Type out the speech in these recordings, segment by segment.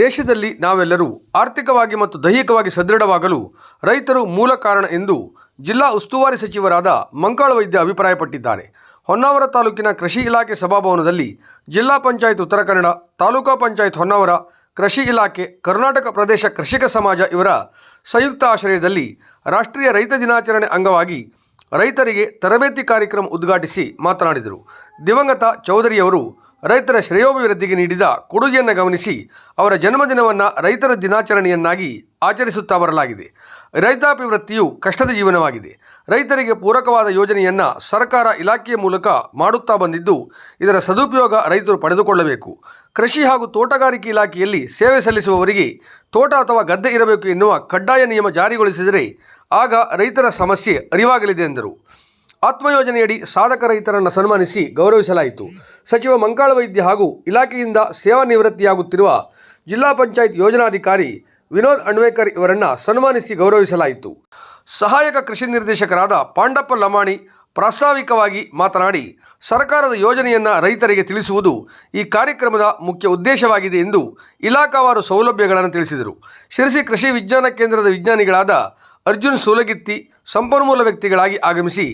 ದೇಶದಲ್ಲಿ ನಾವೆಲ್ಲರೂ ಆರ್ಥಿಕವಾಗಿ ಮತ್ತು ದೈಹಿಕವಾಗಿ ಸದೃಢವಾಗಲು ರೈತರು ಮೂಲ ಕಾರಣ ಎಂದು ಜಿಲ್ಲಾ ಉಸ್ತುವಾರಿ ಸಚಿವರಾದ ಮಂಕಾಳ ವೈದ್ಯ ಅಭಿಪ್ರಾಯಪಟ್ಟಿದ್ದಾರೆ. ಹೊನ್ನಾವರ ತಾಲೂಕಿನ ಕೃಷಿ ಇಲಾಖೆ ಸಭಾಭವನದಲ್ಲಿ ಜಿಲ್ಲಾ ಪಂಚಾಯತ್ ಉತ್ತರ ಕನ್ನಡ, ತಾಲೂಕಾ ಪಂಚಾಯತ್ ಹೊನ್ನಾವರ, ಕೃಷಿ ಇಲಾಖೆ, ಕರ್ನಾಟಕ ಪ್ರದೇಶ ಕೃಷಿಕ ಸಮಾಜ ಇವರ ಸಂಯುಕ್ತ ಆಶ್ರಯದಲ್ಲಿ ರಾಷ್ಟ್ರೀಯ ರೈತ ದಿನಾಚರಣೆ ಅಂಗವಾಗಿ ರೈತರಿಗೆ ತರಬೇತಿ ಕಾರ್ಯಕ್ರಮ ಉದ್ಘಾಟಿಸಿ ಮಾತನಾಡಿದರು. ದಿವಂಗತ ಚೌಧರಿಯವರು ರೈತರ ಶ್ರೇಯೋಭಿವೃದ್ಧಿಗೆ ನೀಡಿದ ಕೊಡುಗೆಯನ್ನು ಗಮನಿಸಿ ಅವರ ಜನ್ಮದಿನವನ್ನು ರೈತರ ದಿನಾಚರಣೆಯನ್ನಾಗಿ ಆಚರಿಸುತ್ತಾ ಬರಲಾಗಿದೆ. ರೈತಾಪಿ ವೃತ್ತಿಯು ಕಷ್ಟದ ಜೀವನವಾಗಿದೆ. ರೈತರಿಗೆ ಪೂರಕವಾದ ಯೋಜನೆಯನ್ನು ಸರ್ಕಾರ ಇಲಾಖೆಯ ಮೂಲಕ ಮಾಡುತ್ತಾ ಬಂದಿದ್ದು, ಇದರ ಸದುಪಯೋಗ ರೈತರು ಪಡೆದುಕೊಳ್ಳಬೇಕು. ಕೃಷಿ ಹಾಗೂ ತೋಟಗಾರಿಕೆ ಇಲಾಖೆಯಲ್ಲಿ ಸೇವೆ ಸಲ್ಲಿಸುವವರಿಗೆ ತೋಟ ಅಥವಾ ಗದ್ದೆ ಇರಬೇಕು ಎನ್ನುವ ಕಡ್ಡಾಯ ನಿಯಮ ಜಾರಿಗೊಳಿಸಿದರೆ ಆಗ ರೈತರ ಸಮಸ್ಯೆ ಅರಿವಾಗಲಿದೆ ಎಂದರು. ಆತ್ಮಯೋಜನೆಯಡಿ ಸಾಧಕ ರೈತರನ್ನು ಸನ್ಮಾನಿಸಿ ಗೌರವಿಸಲಾಯಿತು. ಸಚಿವ ಮಂಕಾಳ ವೈದ್ಯ ಹಾಗೂ ಇಲಾಖೆಯಿಂದ ಸೇವಾ ನಿವೃತ್ತಿಯಾಗುತ್ತಿರುವ ಜಿಲ್ಲಾ ಪಂಚಾಯತ್ ಯೋಜನಾಧಿಕಾರಿ ವಿನೋದ್ ಅಣ್ವೇಕರ್ ಇವರನ್ನು ಸನ್ಮಾನಿಸಿ ಗೌರವಿಸಲಾಯಿತು. ಸಹಾಯಕ ಕೃಷಿ ನಿರ್ದೇಶಕರಾದ ಪಾಂಡಪ್ಪ ಲಮಾಣಿ ಪ್ರಾಸ್ತಾವಿಕವಾಗಿ ಮಾತನಾಡಿ, ಸರ್ಕಾರದ ಯೋಜನೆಯನ್ನು ರೈತರಿಗೆ ತಿಳಿಸುವುದು ಈ ಕಾರ್ಯಕ್ರಮದ ಮುಖ್ಯ ಉದ್ದೇಶವಾಗಿದೆ ಎಂದು ಇಲಾಖಾವಾರು ಸೌಲಭ್ಯಗಳನ್ನು ತಿಳಿಸಿದರು. ಶಿರಸಿ ಕೃಷಿ ವಿಜ್ಞಾನ ಕೇಂದ್ರದ ವಿಜ್ಞಾನಿಗಳಾದ ಅರ್ಜುನ್ ಸೂಲಗಿತ್ತಿ ಸಂಪನ್ಮೂಲ ವ್ಯಕ್ತಿಗಳಾಗಿ ಆಗಮಿಸಿ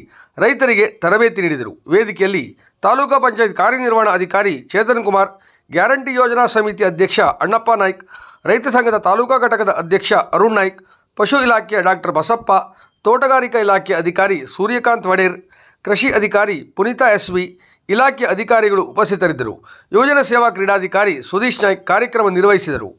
ರೈತರಿಗೆ ತರಬೇತಿ ನೀಡಿದರು. ವೇದಿಕೆಯಲ್ಲಿ ತಾಲೂಕಾ ಪಂಚಾಯತ್ ಕಾರ್ಯನಿರ್ವಹಣಾ ಅಧಿಕಾರಿ ಚೇತನ್ ಕುಮಾರ್, ಗ್ಯಾರಂಟಿ ಯೋಜನಾ ಸಮಿತಿ ಅಧ್ಯಕ್ಷ ಅಣ್ಣಪ್ಪ ನಾಯ್ಕ್, ರೈತ ಸಂಘದ ತಾಲೂಕಾ ಘಟಕದ ಅಧ್ಯಕ್ಷ ಅರುಣ್ ನಾಯ್ಕ್, ಪಶು ಇಲಾಖೆಯ ಡಾಕ್ಟರ್ ಬಸಪ್ಪ, ತೋಟಗಾರಿಕಾ ಇಲಾಖೆ ಅಧಿಕಾರಿ ಸೂರ್ಯಕಾಂತ್ ವಡೇರ್ ಕೃಷಿ ಅಧಿಕಾರಿ ಪುನೀತಾ ಎಸ್ ವಿ ಇಲಾಖೆ ಅಧಿಕಾರಿಗಳು ಉಪಸ್ಥಿತರಿದ್ದರು. ಯೋಜನಾ ಸೇವಾ ಕ್ರೀಡಾಧಿಕಾರಿ ಸುದೀಶ್ ನಾಯ್ಕ್ ಕಾರ್ಯಕ್ರಮ ನಿರ್ವಹಿಸಿದರು.